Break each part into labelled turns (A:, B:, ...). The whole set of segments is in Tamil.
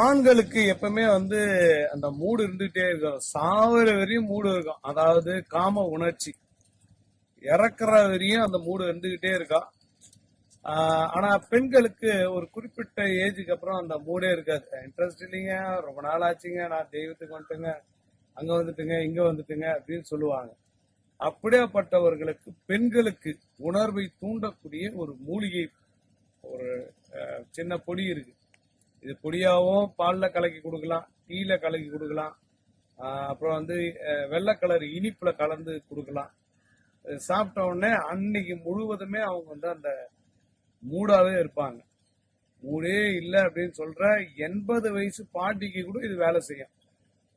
A: ஆண்களுக்கு எப்பவுமே வந்து அந்த மூடு இருந்துகிட்டே இருக்கும். சாவர வரையும் மூடு இருக்கும். அதாவது காம உணர்ச்சி. இறக்குற வரையும் அந்த மூடு இருந்துகிட்டே இருக்கா. ஆனா பெண்களுக்கு ஒரு குறிப்பிட்ட ஏஜுக்கு அப்புறம் அந்த மூடே இருக்காது. இன்ட்ரெஸ்ட் இல்லைங்க ரொம்ப நாள் ஆச்சுங்க. நான் தெய்வத்துக்கு வந்துட்டுங்க. அங்க வந்துட்டுங்க இங்க வந்துட்டுங்க அப்படின்னு சொல்லுவாங்க. அப்படியாப்பட்டவர்களுக்கு பெண்களுக்கு உணர்வை தூண்டக்கூடிய ஒரு மூலிகை ஒரு சின்ன பொடி இருக்கு. இது பொடியாகவும் பால்ல கலக்கி கொடுக்கலாம் டீயில் கலக்கி கொடுக்கலாம். அப்புறம் வந்து வெள்ளை கலர் இனிப்பில் கலந்து கொடுக்கலாம். சாப்பிட்ட உடனே அன்னைக்கு முழுவதுமே அவங்க வந்து அந்த மூடாவே இருப்பாங்க. மூடே இல்லை அப்படின்னு சொல்ற எண்பது வயசு பாட்டிக்கு கூட இது வேலை செய்யும்.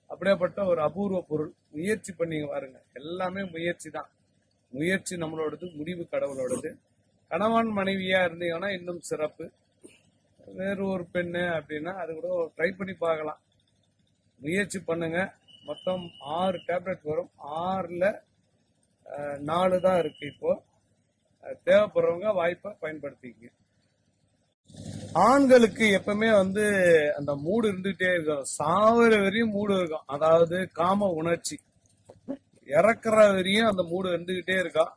A: அப்படியேப்பட்ட ஒரு அபூர்வ பொருள். முயற்சி பண்ணிங்க பாருங்க. எல்லாமே முயற்சி தான். முயற்சி நம்மளோடது முடிவு கடவுளோடது. கணவன் மனைவியா இருந்தீங்கன்னா இன்னும் சிறப்பு. வேறு ஒரு பெண்ணு அப்படின்னா அது கூட ட்ரை பண்ணி பார்க்கலாம். முயற்சி பண்ணுங்க. மொத்தம் ஆறு டேப்லெட் வரும். ஆறில் நாலு தான் இருக்கு இப்போ. தேவைப்படுறவங்க வாய்ப்பை பயன்படுத்திக்க ஆண்களுக்கு எப்பவுமே வந்து அந்த மூடு இருந்துகிட்டே இருக்கும். சாவர வரையும் மூடு இருக்கும். அதாவது காம உணர்ச்சி. இறக்குற வரையும் அந்த மூடு இருந்துகிட்டே இருக்கும்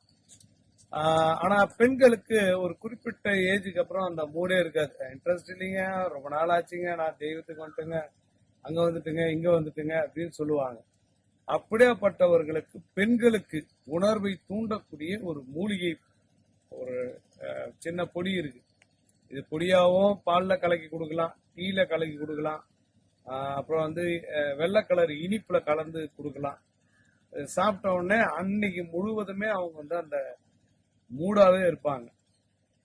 A: ஆனா பெண்களுக்கு ஒரு குறிப்பிட்ட ஏஜுக்கு அப்புறம் அந்த மூடே இருக்காது. இன்ட்ரெஸ்ட் இல்லைங்க ரொம்ப நாள் ஆச்சுங்க. நான் தெய்வத்துக்கு வந்துட்டுங்க அங்க வந்துட்டுங்க இங்க வந்துட்டுங்க அப்படின்னு சொல்லுவாங்க. அப்படியாப்பட்டவர்களுக்கு பெண்களுக்கு உணர்வை தூண்டக்கூடிய ஒரு மூலிகை ஒரு சின்ன பொடி இருக்கு. இது பொடியாவும் பாலில் கலக்கி கொடுக்கலாம் டீல கலக்கி கொடுக்கலாம். அப்புறம் வந்து வெள்ளை கலர் இனிப்புல கலந்து கொடுக்கலாம். சாப்பிட்ட உடனே அன்னைக்கு முழுவதுமே அவங்க வந்து அந்த மூடாவே இருப்பாங்க.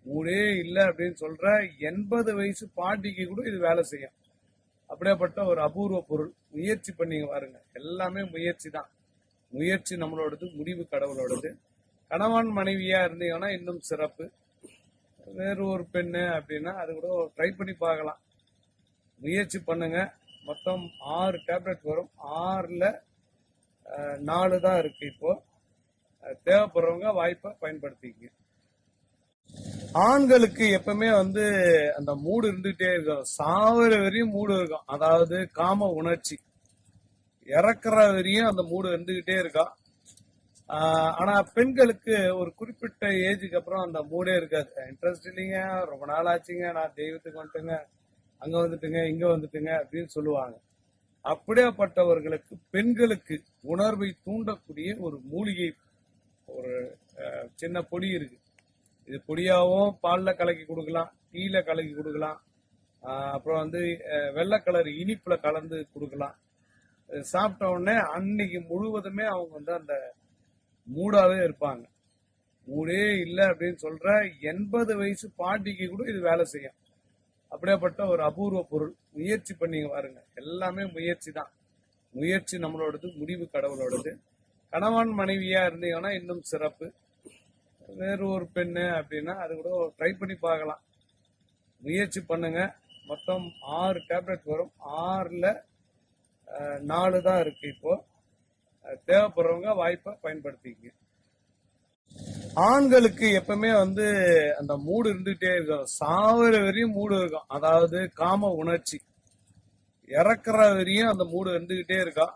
A: மூடே இல்லை அப்படின்னு சொல்ற எண்பது வயசு பாட்டிக்கு கூட இது வேலை செய்யும். அப்படியேப்பட்ட ஒரு அபூர்வ பொருள். முயற்சி பண்ணிங்க பாருங்க. எல்லாமே முயற்சி தான். முயற்சி நம்மளோடது முடிவு கடவுளோடது. கணவன் மனைவியா இருந்தீங்கன்னா இன்னும் சிறப்பு. வேறு ஒரு பெண்ணு அப்படின்னா அது கூட ட்ரை பண்ணி பார்க்கலாம். முயற்சி பண்ணுங்க. மொத்தம் ஆறு டேப்லெட் வரும். ஆறுல நாலு தான் இருக்கு இப்போ. தேவைப்படுறவங்க வாய்ப்பை பயன்படுத்திக்க ஆண்களுக்கு எப்பவுமே வந்து அந்த மூடு இருந்துகிட்டே இருக்கும். சாவர வரையும் மூடு இருக்கும். அதாவது காம உணர்ச்சி. இறக்குற வரையும் அந்த மூடு இருந்துகிட்டே இருக்கா ஆனா பெண்களுக்கு ஒரு குறிப்பிட்ட ஏஜுக்கு அப்புறம் அந்த மூடே இருக்காது. இன்ட்ரெஸ்ட் இல்லைங்க ரொம்ப நாள் ஆச்சுங்க நான் தெய்வத்துக்கு வந்துட்டுங்க அங்க வந்துட்டுங்க இங்க வந்துட்டுங்க அப்படின்னு சொல்லுவாங்க. அப்படியாப்பட்டவர்களுக்கு பெண்களுக்கு உணர்வை தூண்டக்கூடிய ஒரு மூலிகை ஒரு சின்ன பொடி இருக்கு. இது பொடியாகவும் பாலில் கலக்கி கொடுக்கலாம் டீயில் கலக்கி கொடுக்கலாம். அப்புறம் வந்து வெள்ளை கலர் இனிப்பில் கலந்து கொடுக்கலாம். சாப்பிட்ட உடனே அன்னைக்கு முழுவதுமே அவங்க வந்து அந்த மூடாகவே இருப்பாங்க. மூடே இல்லை அப்படின்னு சொல்கிற எண்பது வயசு பாட்டிக்கு கூட இது வேலை செய்யும். அப்படியேப்பட்ட ஒரு அபூர்வ பொருள். முயற்சி பண்ணிங்க பாருங்க. எல்லாமே முயற்சி தான். முயற்சி நம்மளோடது முடிவு கடவுளோடது. கணவன் மனைவியா இருந்தீங்கன்னா இன்னும் சிறப்பு. வேறு ஒரு பெண்ணு அப்படின்னா அது கூட ட்ரை பண்ணி பார்க்கலாம். முயற்சி பண்ணுங்க. மொத்தம் ஆறு டேப்லெட் வரும். ஆறில் நாலு தான் இருக்கு இப்போ. தேவைப்படுறவங்க வாய்ப்பை பயன்படுத்திக்க ஆண்களுக்கு எப்பவுமே வந்து அந்த மூடு இருந்துகிட்டே இருக்கும். சாவர வரையும் மூடு இருக்கும். அதாவது காம உணர்ச்சி. இறக்குற வரையும் அந்த மூடு இருந்துகிட்டே இருக்கா.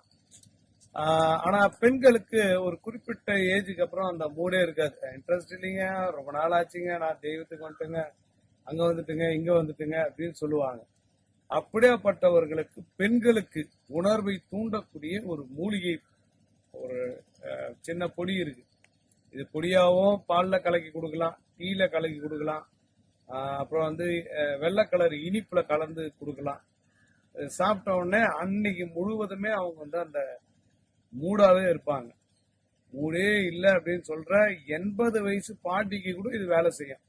A: ஆனா பெண்களுக்கு ஒரு குறிப்பிட்ட ஏஜுக்கு அப்புறம் அந்த மூடே இருக்காது. இன்ட்ரெஸ்ட் இல்லைங்க ரொம்ப நாள் ஆச்சுங்க. நான் தெய்வத்துக்கு வந்துட்டுங்க அங்க வந்துட்டுங்க இங்க வந்துட்டுங்க அப்படின்னு சொல்லுவாங்க. அப்படியாப்பட்டவர்களுக்கு பெண்களுக்கு உணர்வை தூண்டக்கூடிய ஒரு மூலிகை ஒரு சின்ன பொடி இருக்கு. இது பொடியாவும் பால்ல கலக்கி கொடுக்கலாம் டீல கலக்கி கொடுக்கலாம். அப்புறம் வந்து வெள்ளை கலர் இனிப்புல கலந்து கொடுக்கலாம். சாப்பிட்ட உடனே அன்னைக்கு முழுவதுமே அவங்க வந்து அந்த மூடாவே இருப்பாங்க. மூடே இல்லை அப்படின்னு சொல்ற எண்பது வயசு பாட்டிக்கு கூட இது வேலை செய்யும்.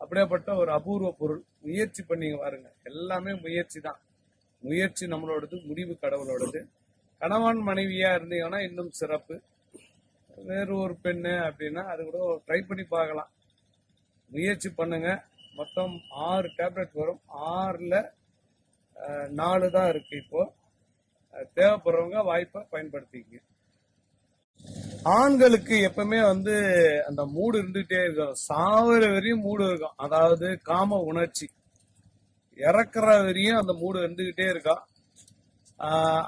A: அப்படியேப்பட்ட ஒரு அபூர்வ பொருள். முயற்சி பண்ணிங்க பாருங்க. எல்லாமே முயற்சி தான். முயற்சி நம்மளோடது முடிவு கடவுளோடது. கணவன் மனைவியா இருந்தீங்கன்னா இன்னும் சிறப்பு. வேறு ஒரு பெண்ணு அப்படின்னா அது கூட ட்ரை பண்ணி பார்க்கலாம். முயற்சி பண்ணுங்க. மொத்தம் ஆறு டேப்லெட் வரும். ஆறுல நாலு தான் இருக்கு இப்போ. தேவைப்படுறவங்க வாய்ப்பை பயன்படுத்திக்க ஆண்களுக்கு எப்பவுமே வந்து அந்த மூடு இருந்துகிட்டே இருக்கும். சாவர வரையும் மூடு இருக்கும். அதாவது காம உணர்ச்சி. இறக்குற வரையும் அந்த மூடு இருந்துகிட்டே இருக்கா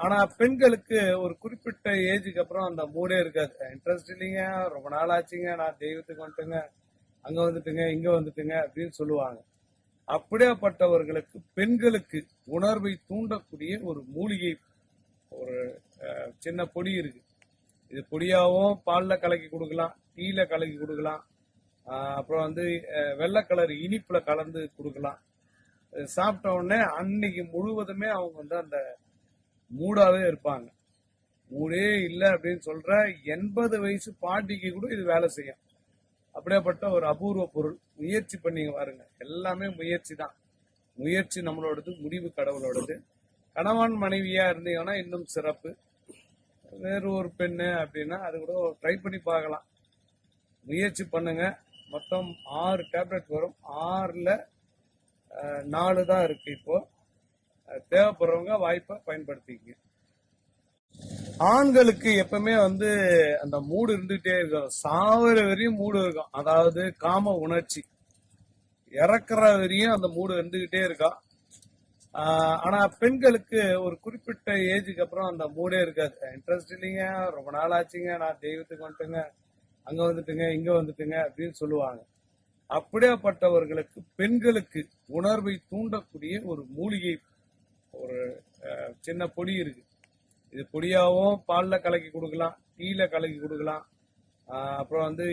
A: ஆனா பெண்களுக்கு ஒரு குறிப்பிட்ட ஏஜுக்கு அப்புறம் அந்த மூடே இருக்காது. இன்ட்ரெஸ்ட் இல்லைங்க ரொம்ப நாள் ஆச்சுங்க நான் தெய்வத்துக்கு வந்துட்டுங்க அங்க வந்துட்டுங்க இங்க வந்துட்டுங்க அப்படின்னு சொல்லுவாங்க. அப்படியாப்பட்டவர்களுக்கு பெண்களுக்கு உணர்வை தூண்டக்கூடிய ஒரு மூலிகை ஒரு சின்ன பொடி இருக்கு. இது பொடியாகவும் பாலில் கலக்கி கொடுக்கலாம் டீயில் கலக்கி கொடுக்கலாம். அப்புறம் வந்து வெள்ளை கலர் இனிப்பில் கலந்து கொடுக்கலாம். சாப்பிட்ட உடனே அன்னைக்கு முழுவதுமே அவங்க வந்து அந்த மூடாவே இருப்பாங்க. மூடே இல்லை அப்படின்னு சொல்கிற எண்பது வயசு பாட்டிக்கு கூட இது வேலை செய்யும். அப்படியேப்பட்ட ஒரு அபூர்வ பொருள். முயற்சி பண்ணிங்க பாருங்க. எல்லாமே முயற்சி தான். முயற்சி நம்மளோடது முடிவு கடவுளோடது. கணவன் மனைவியா இருந்தீங்கன்னா இன்னும் சிறப்பு. வேறு ஒரு பெண்ணு அப்படின்னா அது கூட ட்ரை பண்ணி பார்க்கலாம். முயற்சி பண்ணுங்க. மொத்தம் ஆறு டேப்லெட் வரும். ஆறில் நாலு தான் இருக்கு இப்போ. தேவைப்படுறவங்க வாய்ப்பை பயன்படுத்திக்க ஆண்களுக்கு எப்பவுமே வந்து அந்த மூடு இருந்துகிட்டே இருக்கும். சாவர வரையும் மூடு இருக்கும். அதாவது காம உணர்ச்சி. இறக்குற வரையும் அந்த மூடு இருந்துகிட்டே இருக்கா. ஆனா பெண்களுக்கு ஒரு குறிப்பிட்ட ஏஜுக்கு அப்புறம் அந்த மூடே இருக்காது. இன்ட்ரெஸ்ட் இல்லைங்க ரொம்ப நாள் ஆச்சுங்க. நான் தெய்வத்துக்கு வந்துட்டுங்க அங்க வந்துட்டுங்க இங்க வந்துட்டுங்க அப்படின்னு சொல்லுவாங்க. அப்படியாப்பட்டவர்களுக்கு பெண்களுக்கு உணர்வை தூண்டக்கூடிய ஒரு மூலிகை ஒரு சின்ன பொடி இருக்கு. இது பொடியாவும் பாலில் கலக்கி கொடுக்கலாம் டீல கலக்கி கொடுக்கலாம். அப்புறம் வந்து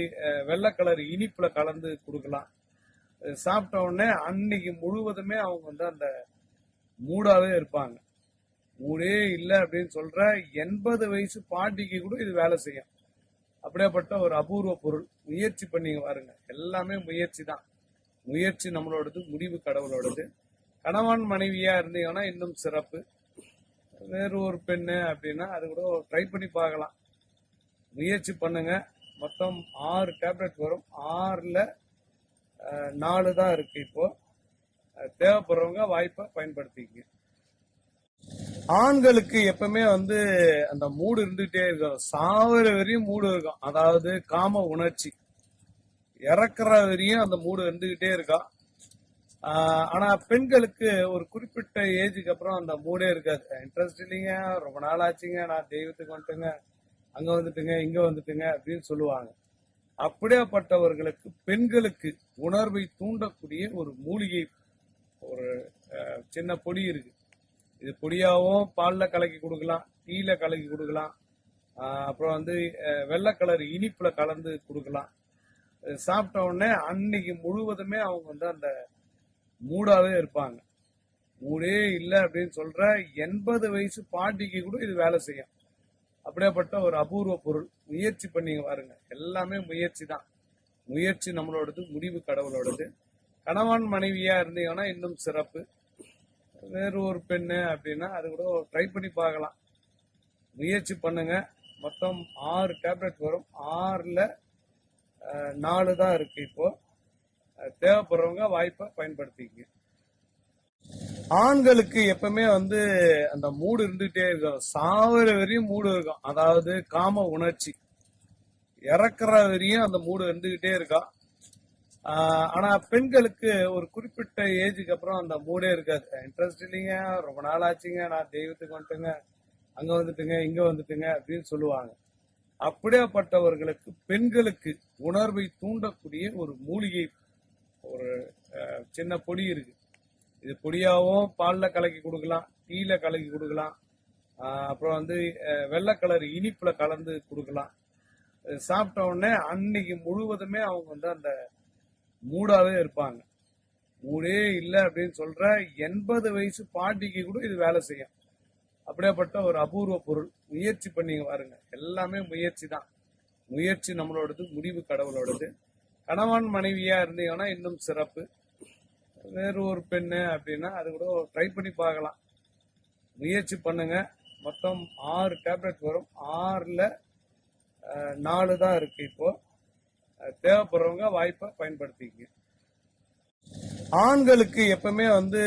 A: வெள்ளை கலர் இனிப்புல கலந்து கொடுக்கலாம். சாப்பிட்ட உடனே அன்னைக்கு முழுவதுமே அவங்க வந்து அந்த மூடாவே இருப்பாங்க. மூடே இல்லை அப்படின்னு சொல்ற எண்பது வயசு பாட்டிக்கு கூட இது வேலை செய்யும். அப்படியேப்பட்ட ஒரு அபூர்வ பொருள். முயற்சி பண்ணிங்க பாருங்க எல்லாமே முயற்சி தான். முயற்சி நம்மளோடது முடிவு கடவுளோடது. கணவன் மனைவியா இருந்தீங்கன்னா இன்னும் சிறப்பு. வேறு ஒரு பெண்ணு அப்படின்னா அது கூட ட்ரை பண்ணி பார்க்கலாம். முயற்சி பண்ணுங்க. மொத்தம் ஆறு டேப்லெட் வரும். ஆறுல நாலு தான் இருக்கு இப்போ. தேவைப்படுறவங்க வாய்ப்பை பயன்படுத்திக்க ஆண்களுக்கு எப்பவுமே வந்து அந்த மூடு இருந்துகிட்டே இருக்கும். சாவர வரையும் மூடு இருக்கும். அதாவது காம உணர்ச்சி. இறக்குற வரையும் அந்த மூடு இருந்துகிட்டே இருக்கா. ஆனா பெண்களுக்கு ஒரு குறிப்பிட்ட ஏஜுக்கு அப்புறம் அந்த மூடே இருக்காது. இன்ட்ரெஸ்ட் இல்லைங்க. ரொம்ப நாள் ஆச்சுங்க. நான் தெய்வத்துக்கு வந்துட்டுங்க. அங்க வந்துட்டுங்க. இங்க வந்துட்டுங்க அப்படின்னு சொல்லுவாங்க. அப்படியாப்பட்டவர்களுக்கு பெண்களுக்கு உணர்வை தூண்டக்கூடிய ஒரு மூலிகை ஒரு சின்ன பொடி இருக்கு. இது பொடியாகவும் பாலில் கலக்கி கொடுக்கலாம் டீயில் கலக்கி கொடுக்கலாம். அப்புறம் வந்து வெள்ளை கலர் இனிப்பில் கலந்து கொடுக்கலாம். சாப்பிட்ட உடனே அன்னைக்கு முழுவதுமே அவங்க வந்து அந்த மூடாகவே இருப்பாங்க. மூடே இல்லை அப்படின்னு சொல்கிற எண்பது வயசு பாட்டிக்கு கூட இது வேலை செய்யும். அப்படியேப்பட்ட ஒரு அபூர்வ பொருள். முயற்சி பண்ணிங்க பாருங்க. எல்லாமே முயற்சி தான். முயற்சி நம்மளோடது முடிவு கடவுளோடது. கணவன் மனைவியா இருந்தீங்கன்னா இன்னும் சிறப்பு. வேறு ஒரு பெண்ணு அப்படின்னா அது கூட ட்ரை பண்ணி பார்க்கலாம். முயற்சி பண்ணுங்க. மொத்தம் ஆறு டேப்லெட் வரும். ஆறில் நாலு தான் இருக்கு இப்போ. தேவைப்படுறவங்க வாய்ப்பை பயன்படுத்திக்க ஆண்களுக்கு எப்பவுமே வந்து அந்த மூடு இருந்துகிட்டே இருக்கும். சாவர வரையும் மூடு இருக்கும். அதாவது காம உணர்ச்சி. இறக்குற வரையும் அந்த மூடு இருந்துகிட்டே இருக்கும் ஆனா பெண்களுக்கு ஒரு குறிப்பிட்ட ஏஜுக்கு அப்புறம் அந்த மூடே இருக்காது. இன்ட்ரெஸ்ட் இல்லைங்க ரொம்ப நாள் ஆச்சுங்க. நான் தெய்வத்துக்கு வந்துட்டுங்க அங்க வந்துட்டுங்க இங்க வந்துட்டுங்க அப்படின்னு சொல்லுவாங்க. அப்படியாப்பட்டவர்களுக்கு பெண்களுக்கு உணர்வை தூண்டக்கூடிய ஒரு மூலிகை ஒரு சின்ன பொடி இருக்கு. இது பொடியாவும் பாலில் கலக்கி கொடுக்கலாம் டீல கலக்கி கொடுக்கலாம். அப்புறம் வந்து வெள்ளை கலர் இனிப்புல கலந்து கொடுக்கலாம். சாப்பிட்ட உடனே அன்னைக்கு முழுவதுமே அவங்க வந்து அந்த மூடாவே இருப்பாங்க. மூடே இல்லை அப்படின்னு சொல்ற எண்பது வயசு பாட்டிக்கு கூட இது வேலை செய்யும். அப்படியேப்பட்ட ஒரு அபூர்வ பொருள். முயற்சி பண்ணிங்க பாருங்க. எல்லாமே முயற்சி தான். முயற்சி நம்மளோடது முடிவு கடவுளோடது. கணவன் மனைவியா இருந்தீங்கன்னா இன்னும் சிறப்பு. வேறு ஒரு பெண்ணு அப்படின்னா அது கூட ட்ரை பண்ணி பார்க்கலாம். முயற்சி பண்ணுங்க. மொத்தம் ஆறு டேப்லெட் வரும். ஆறில் நாலு தான் இருக்கு இப்போது தேவைப்படுறவங்க வாய்ப்பை பயன்படுத்திக்கங்க. ஆண்களுக்கு எப்பவுமே வந்து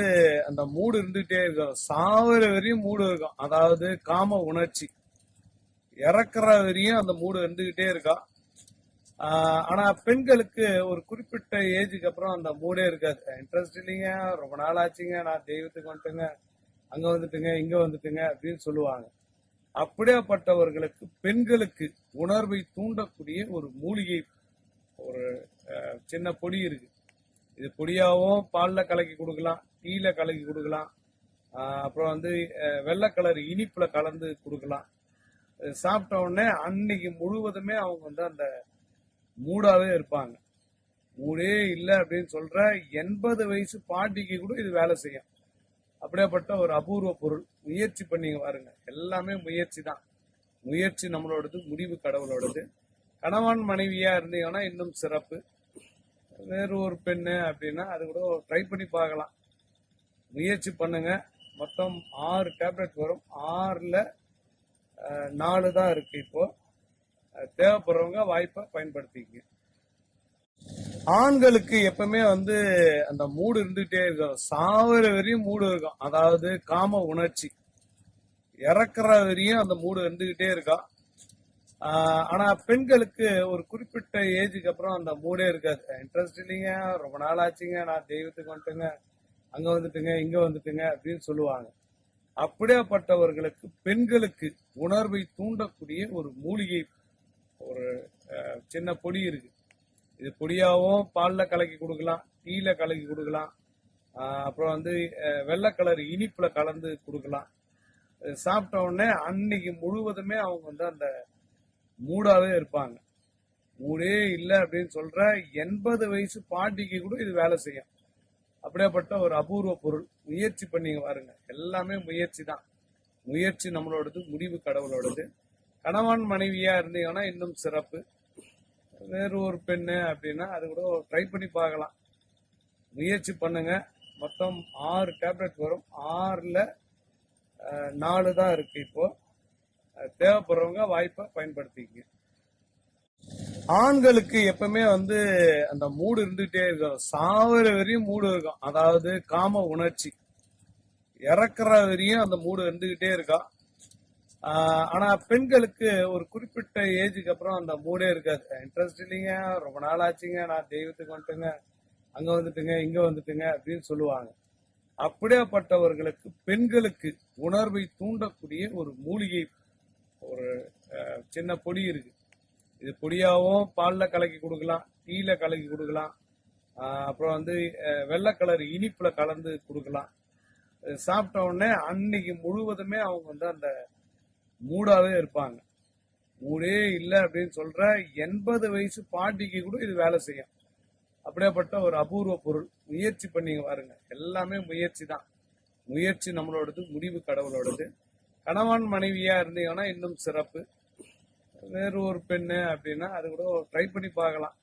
A: அந்த மூடு இருந்துகிட்டே இருக்கும். சாவர வரையும் மூடு இருக்கும். அதாவது காம உணர்ச்சி. இறக்குற வரையும் அந்த மூடு இருந்துகிட்டே இருக்கா. ஆனா பெண்களுக்கு ஒரு குறிப்பிட்ட ஏஜுக்கு அப்புறம் அந்த மூடே இருக்காது. இன்ட்ரெஸ்ட் இல்லைங்க ரொம்ப நாள் ஆச்சுங்க நான் தெய்வத்துக்கு வந்துட்டுங்க அங்க வந்துட்டுங்க இங்க வந்துட்டுங்க அப்படின்னு சொல்லுவாங்க. அப்படியாப்பட்டவர்களுக்கு பெண்களுக்கு உணர்வை தூண்டக்கூடிய ஒரு மூலிகை ஒரு சின்ன பொடி இருக்கு. இது பொடியாகவும் பாலில் கலக்கி கொடுக்கலாம் டீல கலக்கி கொடுக்கலாம். அப்புறம் வந்து வெள்ளை கலர் இனிப்பில் கலந்து கொடுக்கலாம். சாப்பிட்ட உடனே அன்னைக்கு முழுவதுமே அவங்க வந்து அந்த மூடாகவே இருப்பாங்க. மூடே இல்லை அப்படின்னு சொல்ற எண்பது வயசு பாட்டிக்கு கூட இது வேலை செய்யும். அப்படியேப்பட்ட ஒரு அபூர்வ பொருள். முயற்சி பண்ணிங்க பாருங்க. எல்லாமே முயற்சி தான். முயற்சி நம்மளோடது முடிவு கடவுளோடது. கணவன் மனைவியா இருந்தீங்கன்னா இன்னும் சிறப்பு. வேறு ஒரு பெண்ணு அப்படின்னா அது கூட ட்ரை பண்ணி பார்க்கலாம். முயற்சி பண்ணுங்க. மொத்தம் ஆறு டேப்லெட் வரும். ஆறில் நாலு தான் இருக்கு இப்போ. தேவைப்படுறவங்க வாய்ப்பை பயன்படுத்திக்கங்க. ஆண்களுக்கு எப்பவுமே வந்து அந்த மூடு இருந்துகிட்டே இருக்கும். சாவர வரையும் மூடு இருக்கும். அதாவது காம உணர்ச்சி. இறக்குற வரையும் அந்த மூடு இருந்துகிட்டே இருக்கும் ஆனா பெண்களுக்கு ஒரு குறிப்பிட்ட ஏஜுக்கு அப்புறம் அந்த மூடே இருக்காது. இன்ட்ரெஸ்ட் இல்லைங்க ரொம்ப நாள் ஆச்சுங்க. நான் தெய்வத்துக்கு வந்துட்டுங்க அங்க வந்துட்டுங்க இங்க வந்துட்டுங்க அப்படின்னு சொல்லுவாங்க. அப்படியாப்பட்டவர்களுக்கு பெண்களுக்கு உணர்வை தூண்டக்கூடிய ஒரு மூலிகை ஒரு சின்ன பொடி இருக்கு. இது பொடியாவும் பால்ல கலக்கி கொடுக்கலாம் டீல கலக்கி கொடுக்கலாம். அப்புறம் வந்து வெள்ளை கலர் இனிப்புல கலந்து கொடுக்கலாம். சாப்பிட்ட உடனே அன்னைக்கு முழுவதுமே அவங்க வந்து அந்த மூடாவே இருப்பாங்க. மூடே இல்லை அப்படின்னு சொல்ற எண்பது வயசு பாட்டிக்கு கூட இது வேலை செய்யும். அப்படியேப்பட்ட ஒரு அபூர்வ பொருள். முயற்சி பண்ணிங்க பாருங்க. எல்லாமே முயற்சி தான். முயற்சி நம்மளோடது முடிவு கடவுளோடது. கணவன் மனைவியா இருந்தீங்கன்னா இன்னும் சிறப்பு. வேறு ஒரு பெண்ணு அப்படின்னா அது கூட ட்ரை பண்ணி பார்க்கலாம். முயற்சி பண்ணுங்க. மொத்தம் ஆறு டேப்லெட் வரும். ஆறுல நாலு தான் இருக்கு இப்போ. தேவைப்படுறவங்க வாய்ப்பை பயன்படுத்திக்கங்க. ஆண்களுக்கு எப்பவுமே வந்து அந்த மூடு இருந்துகிட்டே இருக்கும். சாவர வரையும் மூடு இருக்கும். அதாவது காம உணர்ச்சி. இறக்குற வரையும் அந்த மூடு இருந்துகிட்டே இருக்கா ஆனா பெண்களுக்கு ஒரு குறிப்பிட்ட ஏஜுக்கு அப்புறம் அந்த மூடே இருக்காது. இன்ட்ரெஸ்ட் இல்லைங்க ரொம்ப நாள் ஆச்சுங்க நான் தெய்வத்துக்கு வந்துட்டுங்க அங்க வந்துட்டுங்க இங்க வந்துட்டுங்க அப்படின்னு சொல்லுவாங்க. அப்படியாப்பட்டவர்களுக்கு பெண்களுக்கு உணர்வை தூண்டக்கூடிய ஒரு மூலிகை ஒரு சின்ன பொடி இருக்கு. இது பொடியாகவும் பாலில் கலக்கி கொடுக்கலாம் டீல கலக்கி கொடுக்கலாம். அப்புறம் வந்து வெள்ளை கலர் இனிப்பில் கலந்து கொடுக்கலாம். சாப்பிட்ட உடனே அன்னைக்கு முழுவதுமே அவங்க வந்து அந்த மூடாவே இருப்பாங்க. மூடே இல்லை அப்படின்னு சொல்ற எண்பது வயசு பாட்டிக்கு கூட இது வேலை செய்யும். அப்படியேப்பட்ட ஒரு அபூர்வ பொருள். முயற்சி பண்ணிங்க பாருங்க. எல்லாமே முயற்சி தான். முயற்சி நம்மளோடது முடிவு கடவுளோடது. கணவன் மனைவியா இருந்தீங்கன்னா இன்னும் சிறப்பு. வேறு ஒரு பெண்ணு அப்படின்னா அது கூட ட்ரை பண்ணி பார்க்கலாம்.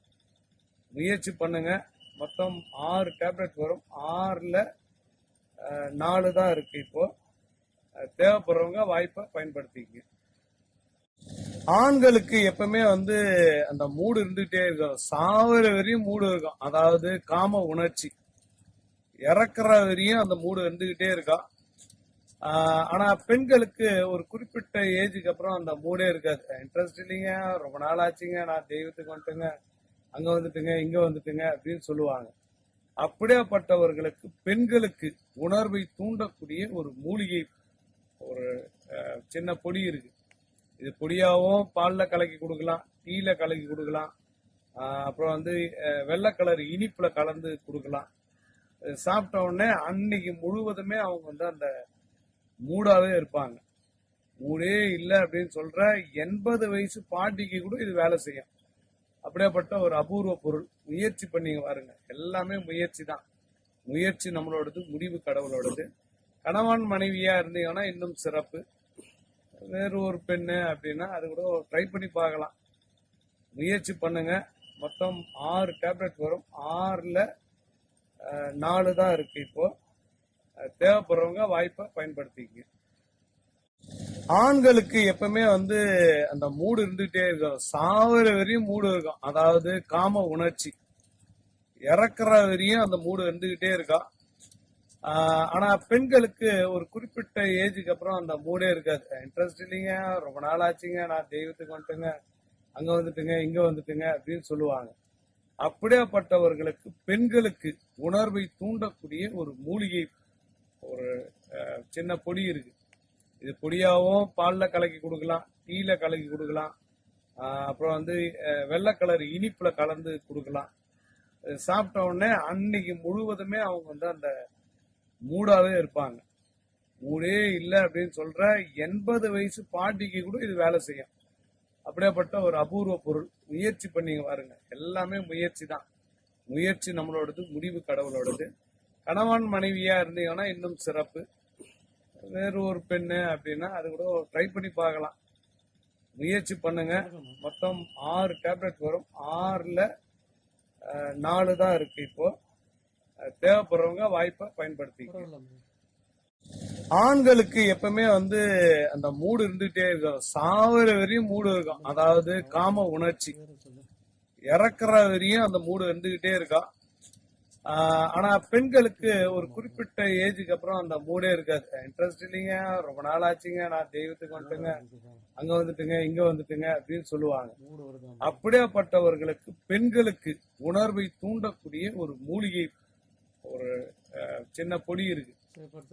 A: முயற்சி பண்ணுங்க. மொத்தம் ஆறு டேப்லெட் வரும். ஆறில் நாலு தான் இருக்கு இப்போ. தேவைப்படுறவங்க வாய்ப்பை பயன்படுத்திக்க ஆண்களுக்கு எப்பவுமே வந்து அந்த மூடு இருந்துகிட்டே இருக்கும். சாவர வரையும் மூடு இருக்கும். அதாவது காம உணர்ச்சி. இறக்குற வரையும் அந்த மூடு இருந்துகிட்டே இருக்கா. ஆனா பெண்களுக்கு ஒரு குறிப்பிட்ட ஏஜுக்கு அப்புறம் அந்த மூடே இருக்காது. இன்ட்ரெஸ்ட் இல்லைங்க ரொம்ப நாள் ஆச்சுங்க. நான் தெய்வத்துக்கு வந்துட்டுங்க அங்க வந்துட்டுங்க இங்க வந்துட்டுங்க அப்படின்னு சொல்லுவாங்க. அப்படியாப்பட்டவர்களுக்கு பெண்களுக்கு உணர்வை தூண்டக்கூடிய ஒரு மூலிகை ஒரு சின்ன பொடி இருக்கு. இது பொடியாவும் பாலில் கலக்கி கொடுக்கலாம் டீல கலக்கி கொடுக்கலாம். அப்புறம் வந்து வெள்ளை கலர் இனிப்புல கலந்து கொடுக்கலாம். சாப்பிட்ட உடனே அன்னைக்கு முழுவதுமே அவங்க வந்து அந்த மூடாவே இருப்பாங்க. மூடே இல்லை அப்படின்னு சொல்ற எண்பது வயசு பாட்டிக்கு கூட இது வேலை செய்யும். அப்படியேப்பட்ட ஒரு அபூர்வ பொருள். முயற்சி பண்ணிங்க பாருங்க. எல்லாமே முயற்சி தான். முயற்சி நம்மளோடது முடிவு கடவுளோடது. கணவன் மனைவியா இருந்தீங்கன்னா இன்னும் சிறப்பு. வேறு ஒரு பெண்ணு அப்படின்னா அது கூட ட்ரை பண்ணி பார்க்கலாம். முயற்சி பண்ணுங்க. மொத்தம் ஆறு டேப்லெட் வரும். ஆறுல நாலு தான் இருக்கு இப்போ. தேவைப்படுறவங்க வாய்ப்பை பயன்படுத்திக்க ஆண்களுக்கு எப்பவுமே வந்து அந்த மூடு இருந்துகிட்டே இருக்கும். சாவர வரையும் மூடு இருக்கும். அதாவது காம உணர்ச்சி. இறக்குற வரையும் அந்த மூடு இருந்துகிட்டே இருக்கா. ஆனா பெண்களுக்கு ஒரு குறிப்பிட்ட ஏஜுக்கு அப்புறம் அந்த மூடே இருக்காது. இன்ட்ரெஸ்ட் இல்லைங்க ரொம்ப நாள் ஆச்சுங்க நான் தெய்வத்துக்கு வந்துட்டுங்க அங்க வந்துட்டுங்க இங்க வந்துட்டுங்க அப்படின்னு சொல்லுவாங்க. அப்படியாப்பட்டவர்களுக்கு பெண்களுக்கு உணர்வை தூண்டக்கூடிய ஒரு மூலிகை ஒரு சின்ன பொடி இருக்கு. இது பொடியாகவும் பால்ல கலக்கி கொடுக்கலாம் டீயில் கலக்கி கொடுக்கலாம். அப்புறம் வந்து வெள்ளை கலர் இனிப்பில் கலந்து கொடுக்கலாம். சாப்பிட்ட உடனே அன்னைக்கு முழுவதுமே அவங்க வந்து அந்த மூடாகவே இருப்பாங்க. மூடே இல்லை அப்படின்னு சொல்கிற எண்பது வயசு பாட்டிக்கு கூட இது வேலை செய்யும். அப்படியாப்பட்ட ஒரு அபூர்வ பொருள். முயற்சி பண்ணிங்க பாருங்க. எல்லாமே முயற்சி தான். முயற்சி நம்மளோடது முடிவு கடவுளோடது. கணவன் மனைவியா இருந்தீங்கன்னா இன்னும் சிறப்பு. வேறு ஒரு பெண்ணு அப்படின்னா அது கூட ட்ரை பண்ணி பார்க்கலாம். முயற்சி பண்ணுங்க. மொத்தம் ஆறு டேப்லெட் வரும். ஆறுல நாலு தான் இருக்கு இப்போ. தேவைப்படுறவங்க வாய்ப்பை பயன்படுத்தி ஆண்களுக்கு எப்பவுமே வந்து அந்த மூடு இருந்துட்டே இருக்கும். சாவர வரையும் மூடு இருக்கும். அதாவது காம உணர்ச்சி. இறக்குற வரையும் அந்த மூடு இருந்துகிட்டே இருக்கும் ஆனா பெண்களுக்கு ஒரு குறிப்பிட்ட ஏஜுக்கு அப்புறம் அந்த மூடே இருக்காது. இன்ட்ரெஸ்ட் இல்லைங்க ரொம்ப நாள் ஆச்சுங்க. நான் தெய்வத்துக்கு வந்துட்டுங்க. அங்க வந்துட்டுங்க இங்க வந்துட்டுங்க அப்படின்னு சொல்லுவாங்க. அப்படியாப்பட்டவர்களுக்கு பெண்களுக்கு உணர்வை தூண்டக்கூடிய ஒரு மூலிகை ஒரு சின்ன பொடி இருக்கு.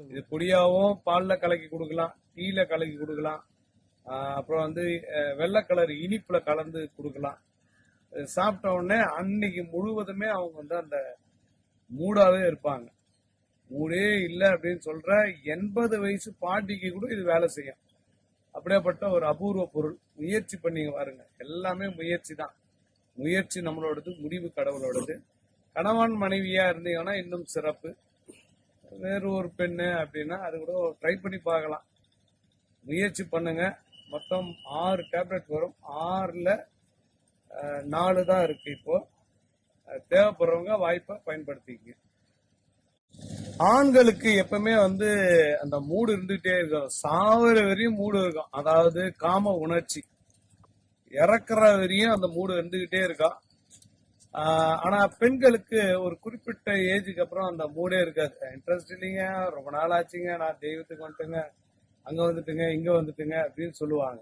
A: இது பொடியாவும் பால்ல கலக்கி கொடுக்கலாம் டீல கலக்கி கொடுக்கலாம். அப்புறம் வந்து வெள்ளை கலர் இனிப்புல கலந்து கொடுக்கலாம். சாப்பிட்ட உடனே அன்னைக்கு முழுவதுமே அவங்க வந்து அந்த மூடாவே இருப்பாங்க. மூடே இல்லை அப்படின்னு சொல்ற எண்பது வயசு பாட்டிக்கு கூட இது வேலை செய்யும். அப்படியேப்பட்ட ஒரு அபூர்வ பொருள். முயற்சி பண்ணிங்க பாருங்க. எல்லாமே முயற்சி தான். முயற்சி நம்மளோடது முடிவு கடவுளோடது. கணவன் மனைவியா இருந்தீங்கன்னா இன்னும் சிறப்பு. வேறு ஒரு பெண்ணு அப்படின்னா அது கூட ட்ரை பண்ணி பார்க்கலாம். முயற்சி பண்ணுங்க. மொத்தம் ஆறு டேப்லெட் வரும். ஆறில் நாலு தான் இருக்கு இப்போது தேவைப்படுறவங்க வாய்ப்பை பயன்படுத்திக்க ஆண்களுக்கு எப்பவுமே வந்து அந்த மூடு இருந்துகிட்டே இருக்கும். சாவர வரையும் மூடு இருக்கும். அதாவது காம உணர்ச்சி. இறக்குற வரையும் அந்த மூடு இருந்துகிட்டே இருக்கா. ஆனா பெண்களுக்கு ஒரு குறிப்பிட்ட ஏஜுக்கு அப்புறம் அந்த மூடே இருக்காது. இன்ட்ரெஸ்ட் இல்லைங்க ரொம்ப நாள் ஆச்சுங்க நான் தெய்வத்துக்கு வந்துட்டுங்க அங்க வந்துட்டுங்க இங்க வந்துட்டுங்க அப்படின்னு சொல்லுவாங்க.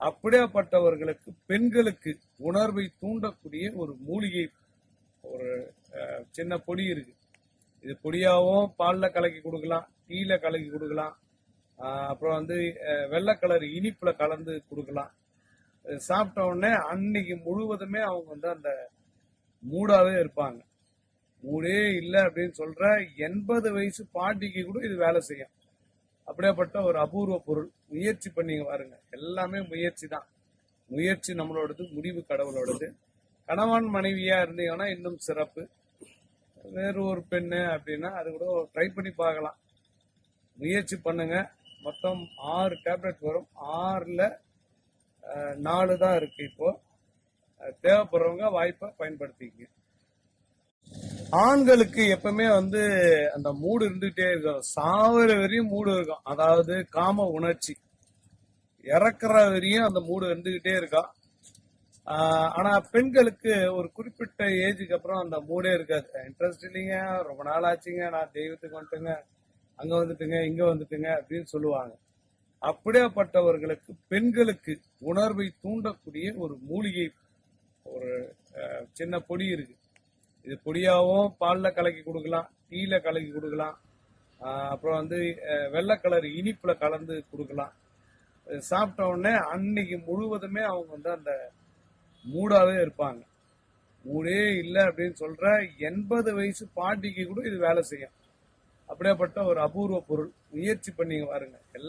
A: அப்படியாப்பட்டவர்களுக்கு பெண்களுக்கு உணர்வை தூண்டக்கூடிய ஒரு மூலிகை ஒரு சின்ன பொடி இருக்கு. இது பொடியாகவும் பால்ல கலக்கி கொடுக்கலாம் டீயில் கலக்கி கொடுக்கலாம். அப்புறம் வந்து வெள்ளை கலர் இனிப்பில் கலந்து கொடுக்கலாம். சாப்பிட்ட உடனே அன்னைக்கு முழுவதுமே அவங்க வந்து அந்த மூடாவே இருப்பாங்க. மூடே இல்லை அப்படின்னு சொல்ற எண்பது வயசு பாட்டிக்கு கூட இது வேலை செய்யும். அப்படியேப்பட்ட ஒரு அபூர்வ பொருள். முயற்சி பண்ணிங்க பாருங்க. எல்லாமே முயற்சி தான். முயற்சி நம்மளோடது முடிவு கடவுளோடது. கணவன் மனைவியா இருந்தீங்கன்னா இன்னும் சிறப்பு. வேறு ஒரு பெண்ணு அப்படின்னா அது கூட ட்ரை பண்ணி பார்க்கலாம். முயற்சி பண்ணுங்க. மொத்தம் ஆறு டேப்லெட் வரும். ஆறில் நாலு தான் இருக்கு இப்போ. தேவைப்படுறவங்க வாய்ப்பை பயன்படுத்திக்க ஆண்களுக்கு எப்பவுமே வந்து அந்த மூடு இருந்துகிட்டே இருக்கும். சாவர வரையும் மூடு இருக்கும். அதாவது காம உணர்ச்சி. இறக்குற வரையும் அந்த மூடு இருந்துகிட்டே இருக்கா. ஆனா பெண்களுக்கு ஒரு குறிப்பிட்ட ஏஜுக்கு அப்புறம் அந்த மூடே இருக்காது. இன்ட்ரெஸ்ட் இல்லைங்க ரொம்ப நாள் ஆச்சுங்க. நான் தெய்வத்துக்கு வந்துட்டுங்க அங்க வந்துட்டுங்க இங்க வந்துட்டுங்க அப்படின்னு சொல்லுவாங்க. அப்படியாப்பட்டவர்களுக்கு பெண்களுக்கு உணர்வை தூண்டக்கூடிய ஒரு மூலிகை ஒரு சின்ன பொடி இருக்கு. இது பொடியாவும் பாலில் கலக்கி கொடுக்கலாம் டீல கலக்கி கொடுக்கலாம். அப்புறம் வந்து வெள்ளை கலர் இனிப்புல கலந்து கொடுக்கலாம். சாப்பிட்ட உடனே அன்னைக்கு முழுவதுமே அவங்க வந்து அந்த மூடாவே இருப்பாங்க. மூடே இல்லை அப்படின்னு சொல்ற எண்பது வயசு பாட்டிக்கு கூட இது வேலை செய்யும். அப்படியேப்பட்ட ஒரு அபூர்வ பொருள். முயற்சி பண்ணீங்க பாருங்க.